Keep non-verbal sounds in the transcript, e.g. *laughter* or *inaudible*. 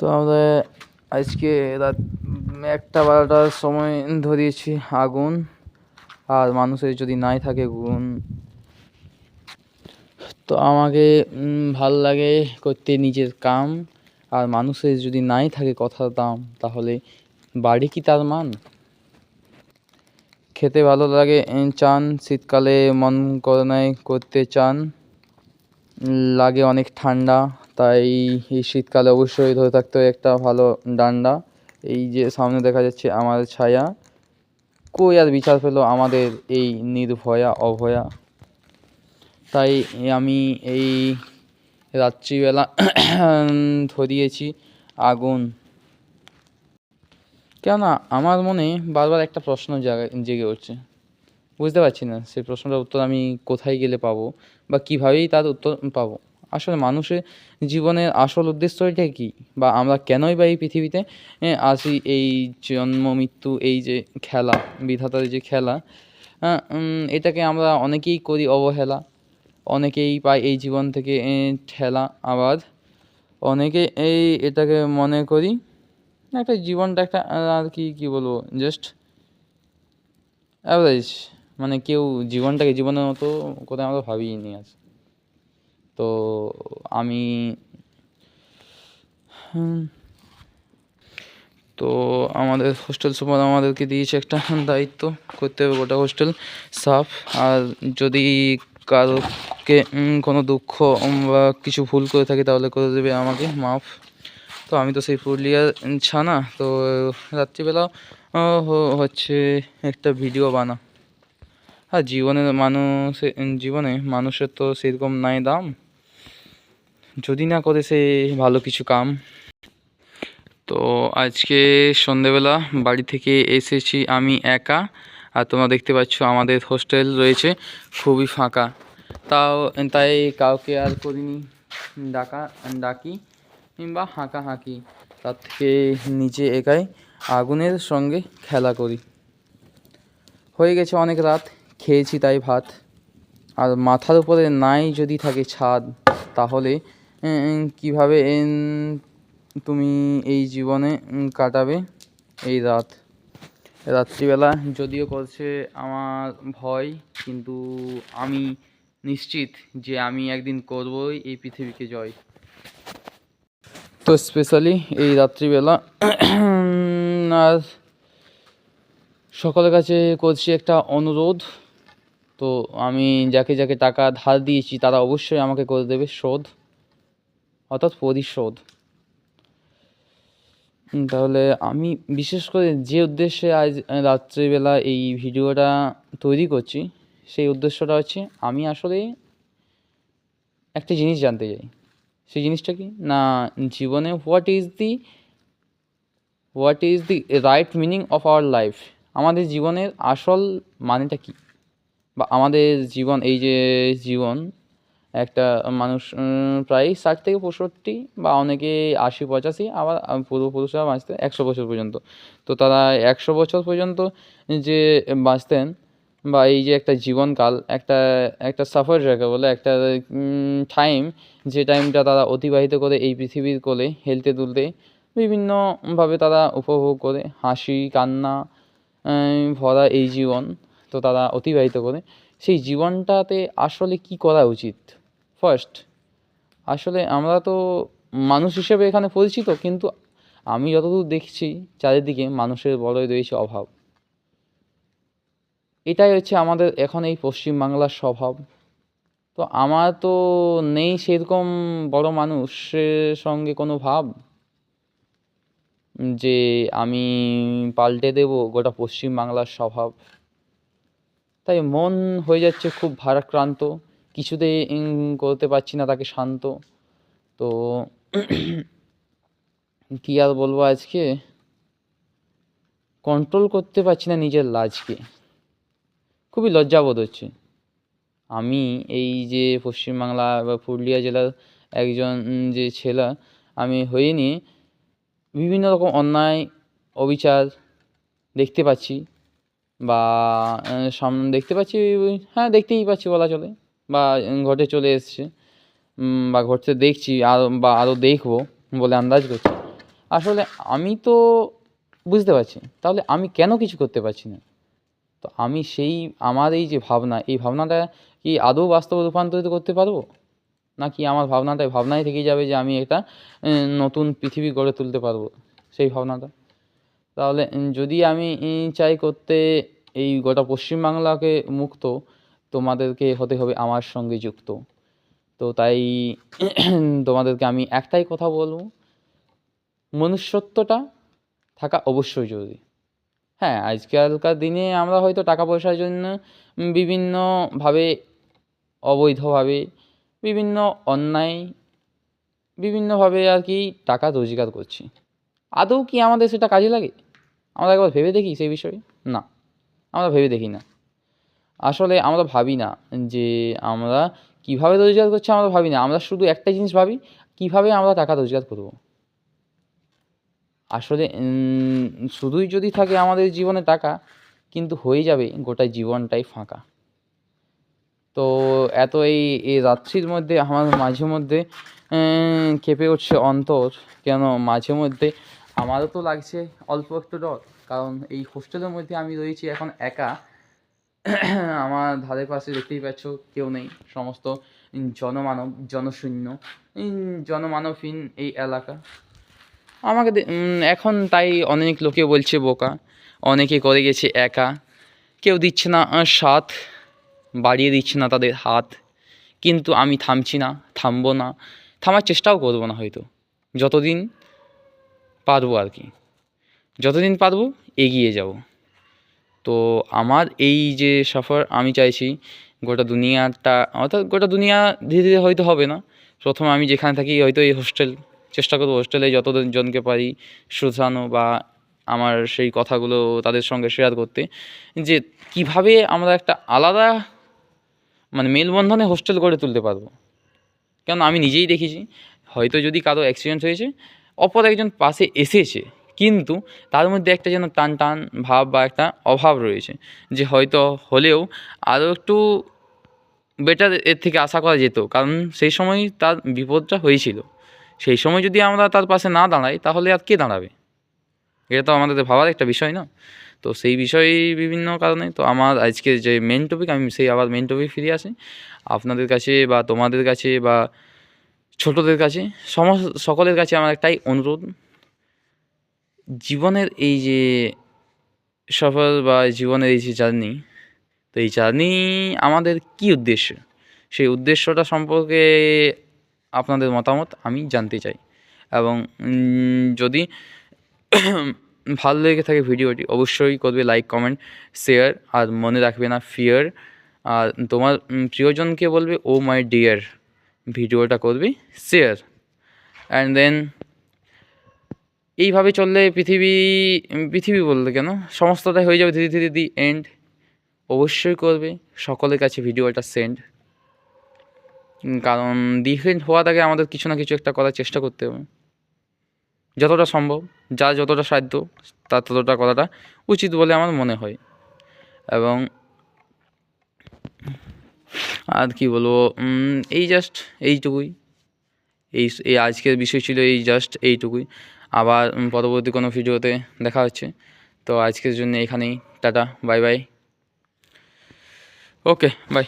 তো আমরা আজকে রাত একটা বারোটার সময় ধরিয়েছি আগুন। আর মানুষের যদি নাই থাকে গুণ তো আমাকে ভালো লাগে করতে নিজের কাম। আর মানুষের যদি নাই থাকে কথার দাম, তাহলে বাড়ি কি তার মান? খেতে ভালো লাগে চান, শীতকালে মন করে নাই করতে চান। লাগে অনেক ঠান্ডা তাই এই শীতকালে অবশ্যই ধরে থাকতে হয় একটা ভালো ডান্ডা। এই যে সামনে দেখা যাচ্ছে আমার ছায়া। কই আর বিচার পেল আমাদের এই নির্ভয়া, অভয়া? তাই আমি এই রাত্রিবেলা *clears throat* ধরিয়েছি আগুন। কেননা আমার মনে বারবার একটা প্রশ্ন জেগে উঠছে। বুঝতে পারছি না, সেই প্রশ্নটার উত্তর আমি কোথায় গেলে পাবো বা কীভাবেই তার উত্তর পাবো। আসলে মানুষের জীবনের আসল উদ্দেশ্যটা কী? বা আমরা কেনই বা এই পৃথিবীতে আসি এই জন্ম, মৃত্যু, এই যে খেলা, বিধাতার যে খেলা এটাকে আমরা অনেকেই করি অবহেলা, অনেকেই পাই এই জীবন থেকে ঠেলা আবার অনেকে এই এটাকে মনে করি একটা জীবনটা একটা আর কি, কী বলব জাস্ট অ্যাভারেজ মানে কেউ জীবনটাকে জীবনের মতো করে আমরা ভাবিই নি আজ। তো আমি তো আমাদের হোস্টেল সুপার আমাদেরকে দিয়েছে একটা দায়িত্ব, করতে হবে গোটা হোস্টেল সাফ। আর যদি কারোকে কোনো দুঃখ বা কিছু ভুল করে থাকি তাহলে করে দেবে আমাকে, মাফ। তো আমি তো সেই পুরুলিয়ার ছানা, তো রাত্রিবেলা হচ্ছে একটা ভিডিও বানা। আর জীবনের মানুষের জীবনে মানুষের তো সেরকম নাই দাম। যদি না করে সে ভালো কিছু কাম। তো আজকে সন্ধেবেলা বাড়ি থেকে এসেছি আমি একা। আর তোমরা দেখতে পাচ্ছ আমাদের হোস্টেল রয়েছে, খুবই ফাঁকা। তাও, তাই কাউকে আর করিনি ডাকা, ডাকি কিংবা হাঁকা হাঁকি তার থেকে নিচে একাই আগুনের সঙ্গে খেলা করি। হয়ে গেছে অনেক রাত। খেয়েছি তাই ভাত। আর মাথার উপরে নাই যদি থাকে ছাদ, তাহলে কীভাবে তুমি এই জীবনে কাটাবে এই রাত? রাত্রিবেলা যদিও করছে আমার ভয়, কিন্তু আমি নিশ্চিত যে আমি একদিন করবই এই পৃথিবীকে জয়। তো স্পেশালি এই রাত্রিবেলা আর সকলের কাছে করছি একটা অনুরোধ। তো আমি যাকে যাকে টাকা ধার দিয়েছি, তারা অবশ্যই আমাকে করে দেবে শোধ, অর্থাৎ পরিশোধ। তাহলে আমি বিশেষ করে যে উদ্দেশ্যে আজ রাত্রিবেলা এই ভিডিওটা তৈরি করছি, সেই উদ্দেশ্যটা হচ্ছে আমি আসলে একটা জিনিস জানতে চাই। সেই জিনিসটা কি? না, জীবনে what is the what is the right meaning of our life আমাদের জীবনের আসল মানেটা কী? বা আমাদের জীবন, এই যে জীবন, একটা মানুষ প্রায় ষাট থেকে পঁয়ষট্টি বা অনেকে আশি, পঁচাশি, আবার পূর্বপুরুষরা বাঁচতেন একশো বছর পর্যন্ত। তো তারা একশো বছর পর্যন্ত যে বাঁচতেন বা এই যে একটা জীবনকাল, একটা একটা সাফার যাকে বলে, একটা টাইম যে টাইমটা তারা অতিবাহিত করে এই পৃথিবীর কোলে হেলতে তুলতে বিভিন্নভাবে তারা উপভোগ করে। হাসি, কান্না ভরা এই জীবন। তো তারা অতিবাহিত করে। সেই জীবনটাতে আসলে কী করা উচিত? ফার্স্ট আসলে আমরা তো মানুষ হিসেবে এখানে পরিচিত, কিন্তু আমি যতদূর দেখছি, চারিদিকে মানুষের বড়ই রয়েছে অভাব। এটাই হচ্ছে আমাদের এখন এই পশ্চিমবাংলার স্বভাব। তো আমার তো নেই সেরকম বড় মানুষের সঙ্গে কোনো ভাব যে আমি পাল্টে দেব গোটা পশ্চিমবাংলার স্বভাব। তাই মন হয়ে যাচ্ছে খুব ভারাক্রান্ত কিছুতেই করতে পারছি না তাকে শান্ত। তো *clears throat* কী আর বলব আজকে? কন্ট্রোল করতে পারছি না নিজের লাজকে। খুবই লজ্জাবোধ হচ্ছে। আমি এই যে পশ্চিমবাংলা বা পুরুলিয়া জেলার একজন যে ছেলে, আমি হয়ে নিয়ে বিভিন্ন রকম অন্যায়, অবিচার দেখতে পাচ্ছি। বা সাম, দেখতে পাচ্ছি হ্যাঁ দেখতেই পাচ্ছি বলা চলে, বা ঘটে চলে এসছে। বা ঘটতে দেখছি আরও বা আরও দেখব বলে আন্দাজ করছি। আসলে আমি তো বুঝতে পারছি, তাহলে আমি কেন কিছু করতে পারছি না? তো আমি সেই, আমার এই যে ভাবনা, এই ভাবনাটা কি আদৌ বাস্তবে রূপান্তরিত করতে পারব? নাকি আমার ভাবনাটা ভাবনাই থেকে যাবে যে আমি একটা নতুন পৃথিবী গড়ে তুলতে পারব? সেই ভাবনাটা। তাহলে যদি আমি চাই করতে এই গোটা পশ্চিমবাংলাকে মুক্ত, তোমাদেরকে হতে হবে আমার সঙ্গে যুক্ত। তো তাই, *clears throat* তোমাদেরকে আমি একটাই কথা বলব। মনুষ্যত্বটা থাকা অবশ্যই জরুরি। হ্যাঁ আজকালকার দিনে আমরা হয়তো টাকা পয়সার জন্য বিভিন্নভাবে, অবৈধভাবে, বিভিন্ন অন্যায়, বিভিন্নভাবে আর কি টাকা রোজগার করছি। আদৌ কি আমাদের সেটা কাজে লাগে? আমরা একবার ভেবে দেখি সেই বিষয়ে? না, আমরা ভেবে দেখি না। আসলে আমরা ভাবি না যে আমরা কীভাবে রোজগার করছি আমরা ভাবি না। আমরা শুধু একটাই জিনিস ভাবি, কীভাবে আমরা টাকা রোজগার করব? আসলে শুধুই যদি থাকে আমাদের জীবনে টাকা, কিন্তু হয়ে যাবে গোটা জীবনটাই ফাঁকা। তো এত এই এই রাত্রির মধ্যে, আমার মাঝে মধ্যে কেঁপে উঠছে অন্তর। কেন মাঝে মধ্যে আমারও তো লাগছে অল্প একটু ডর কারণ এই হোস্টেলের মধ্যে আমি রয়েছি এখন একা। *clears throat* আমার ধারে পাশে দেখতেই পাচ্ছ কেউ নেই, সমস্ত জনমানব, জনশূন্য জনমানবহীন এই এলাকা। আমাকে এখন তাই অনেক লোকে বলছে বোকা, অনেকে করে গেছে একা। কেউ দিচ্ছে না সাথ, বাড়িয়ে দিচ্ছে না তাদের হাত। কিন্তু আমি থামছি না, থামবো না, থামার চেষ্টাও করব না হয়তো। যতদিন পারব আর কি। যতদিন পারব এগিয়ে যাব। তো আমার এই যে সফর আমি চাইছি, গোটা দুনিয়াটা, অর্থাৎ গোটা দুনিয়া ধীরে ধীরে হয়তো হবে না। প্রথমে আমি যেখানে থাকি, হয়তো এই হোস্টেল চেষ্টা করব হোস্টেলে যত জনকে পারি শুধরানো বা আমার সেই কথাগুলো তাদের সঙ্গে শেয়ার করতে। যে কীভাবে আমরা একটা আলাদা মানে মেলবন্ধনে হোস্টেল গড়ে তুলতে পারব। কেন আমি নিজেই দেখেছি, হয়তো যদি কারও অ্যাক্সিডেন্ট হয়েছে অপর একজন পাশে এসেছে, কিন্তু তার মধ্যে একটা যেন টান টান ভাব বা একটা অভাব রয়েছে, যে হয়তো হলেও আরও একটু বেটার এর থেকে আশা করা যেত, কারণ সেই সময় তার বিপদটা হয়েছিল। সেই সময় যদি আমরা তার পাশে না দাঁড়াই, তাহলে আর কে দাঁড়াবে? এটা তো আমাদের ভাবার একটা বিষয় না? তো সেই বিষয়ে বিভিন্ন কারণে তো আমার আজকে যে মেন টপিক আমি সেই আবার মেন টপিক ফিরে আসি। আপনাদের কাছে বা তোমাদের কাছে বা ছোটদের কাছে সমস্ত সকলের কাছে আমার একটাই অনুরোধ। জীবনের এই যে সফর বা জীবনের এই যে জার্নি, তো এই জার্নি আমাদের কি উদ্দেশ্য? সেই উদ্দেশ্যটা সম্পর্কে আপনাদের মতামত আমি জানতে চাই। এবং যদি *clears throat* ভালো লেগে থাকে ভিডিওটি, অবশ্যই করবে লাইক কমেন্ট শেয়ার আর মনে রাখবে না ফিয়ার আর তোমার প্রিয়জনকে বলবে ও মাই ডিয়ার ভিডিওটা করবে শেয়ার অ্যান্ড দেন এইভাবে চললে পৃথিবী পৃথিবী বললে কেন? সমস্তটাই হয়ে যাবে ধীরে ধীরে দি এন্ড অবশ্যই করবে, সকলের কাছে ভিডিওটা সেন্ড কারণ ডিফেন্ড হওয়ার আগে আমাদের কিছু না কিছু একটা করার চেষ্টা করতে হবে। যতটা সম্ভব, যা যতটা সাধ্য, তার ততটা করাটা উচিত বলে আমার মনে হয়। এবং আর কি বলব এই জাস্ট এইটুকুই। এই এই আজকের বিষয় ছিল এই জাস্ট এইটুকুই। আবার পরবর্তী কোনো ভিডিওতে দেখা হচ্ছে। তো আজকের জন্য এখানেই, tata, bye bye. Okay, bye.